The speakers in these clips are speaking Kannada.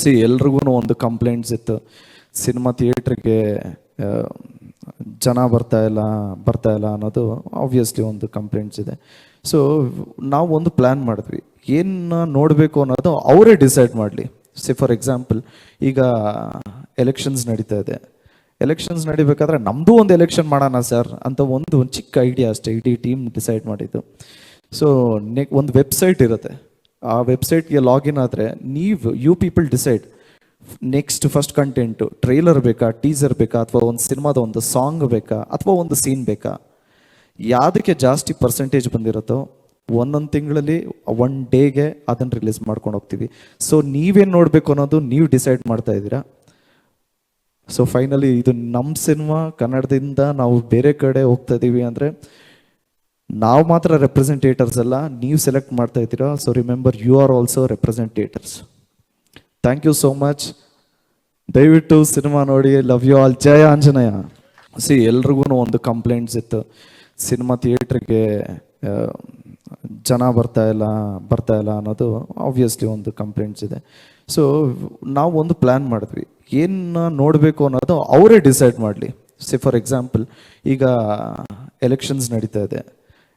ಸಿ ಎಲ್ರಿಗೂ ಒಂದು ಕಂಪ್ಲೇಂಟ್ಸ್ ಇತ್ತು. ಸಿನಿಮಾ ಥಿಯೇಟ್ರಿಗೆ ಜನ ಬರ್ತಾ ಇಲ್ಲ ಬರ್ತಾ ಇಲ್ಲ ಅನ್ನೋದು ಆಬ್ವಿಯಸ್ಲಿ ಒಂದು ಕಂಪ್ಲೇಂಟ್ಸ್ ಇದೆ. ಸೊ ನಾವು ಒಂದು ಪ್ಲ್ಯಾನ್ ಮಾಡಿದ್ವಿ. ಏನು ನೋಡಬೇಕು ಅನ್ನೋದು ಅವರೇ ಡಿಸೈಡ್ ಮಾಡಲಿ. ಸಿ ಫಾರ್ ಎಕ್ಸಾಂಪಲ್ ಈಗ ಎಲೆಕ್ಷನ್ಸ್ ನಡೀತಾ ಇದೆ. ಎಲೆಕ್ಷನ್ಸ್ ನಡಿಬೇಕಾದ್ರೆ ನಮ್ಮದು ಒಂದು ಎಲೆಕ್ಷನ್ ಮಾಡೋಣ ಸರ್ ಅಂತ ಒಂದು ಒಂದು ಚಿಕ್ಕ ಐಡಿಯಾ ಅಷ್ಟೇ. ಇಡೀ ಟೀಮ್ ಡಿಸೈಡ್ ಮಾಡಿದ್ದು. ಸೊ ನೆಕ್ ಒಂದು ವೆಬ್ಸೈಟ್ ಇರುತ್ತೆ. ಆ ವೆಬ್ಸೈಟ್ಗೆ ಲಾಗಿನ್ ಆದರೆ ನೀವು you people decide next first content trailer ಬೇಕಾ ಟೀಸರ್ ಬೇಕಾ, ಅಥವಾ ಒಂದು ಸಿನಿಮಾದ ಒಂದು ಸಾಂಗ್ ಬೇಕಾ, ಅಥವಾ ಒಂದು ಸೀನ್ ಬೇಕಾ? ಯಾವುದಕ್ಕೆ ಜಾಸ್ತಿ ಪರ್ಸೆಂಟೇಜ್ ಬಂದಿರುತ್ತೋ, ಒಂದೊಂದು ತಿಂಗಳಲ್ಲಿ ಒನ್ ಡೇಗೆ ಅದನ್ನು ರಿಲೀಸ್ ಮಾಡ್ಕೊಂಡು ಹೋಗ್ತೀವಿ. ಸೊ ನೀವೇನು ನೋಡಬೇಕು ಅನ್ನೋದು ನೀವು ಡಿಸೈಡ್ ಮಾಡ್ತಾ ಇದ್ದೀರಾ? ಸೊ ಫೈನಲಿ ಇದು ನಮ್ಮ ಸಿನಿಮಾ ಕನ್ನಡದಿಂದ ನಾವು ಬೇರೆ ಕಡೆ ಹೋಗ್ತಾ ಇದ್ದೀವಿ ಅಂದರೆ ನಾವು ಮಾತ್ರ ರೆಪ್ರೆಸೆಂಟೇಟರ್ಸ್ ಅಲ್ಲ, ನೀವು ಸೆಲೆಕ್ಟ್ ಮಾಡ್ತಾ ಇದ್ದೀರಾ so remember you are also representators thank you so much ದಯವಿಟ್ಟು ಸಿನಿಮಾ ನೋಡಿ ಲವ್ ಯು ಆಲ್ ಜಯ ಆಂಜನೇಯ. ಸಿ ಎಲ್ರಿಗೂ ಒಂದು ಕಂಪ್ಲೇಂಟ್ಸ್ ಇತ್ತು. ಸಿನಿಮಾ ಥಿಯೇಟ್ರಿಗೆ ಜನ ಬರ್ತಾ ಇಲ್ಲ ಬರ್ತಾ ಇಲ್ಲ ಅನ್ನೋದು ಆಬ್ವಿಯಸ್ಲಿ ಒಂದು ಕಂಪ್ಲೇಂಟ್ಸ್ ಇದೆ. ಸೊ ನಾವು ಒಂದು ಪ್ಲ್ಯಾನ್ ಮಾಡಿದ್ವಿ. ಏನು ನೋಡಬೇಕು ಅನ್ನೋದು ಅವರೇ ಡಿಸೈಡ್ ಮಾಡಲಿ. ಸಿ ಫಾರ್ ಎಕ್ಸಾಂಪಲ್ ಈಗ ಎಲೆಕ್ಷನ್ಸ್ ನಡೀತಾ ಇದೆ.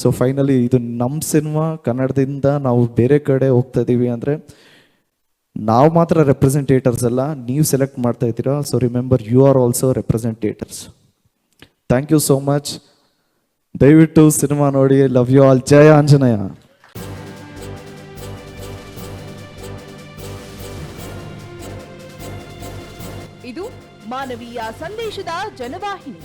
ಸೊ ಫೈನಲಿ ಇದು ನಮ್ಮ ಸಿನಿಮಾ ಕನ್ನಡದಿಂದ ನಾವು ಬೇರೆ ಕಡೆ ಹೋಗ್ತಾ ಇದ್ದೀವಿ ಅಂದರೆ, ನಾವು ಮಾತ್ರ ರೆಪ್ರೆಸೆಂಟೇಟರ್ಸ್ ಅಲ್ಲ, ನೀವು ಸೆಲೆಕ್ಟ್ ಮಾಡ್ತಾ ಇದ್ದೀರಾ so remember you are also representators thank you so much ದಯವಿಟ್ಟು ಸಿನಿಮಾ ನೋಡಿ ಲವ್ ಯು ಆಲ್ ಜಯ ಆಂಜನೇಯ. ಇದು ಮಾನವೀಯ ಸಂದೇಶದ ಜನವಾಹಿನಿ.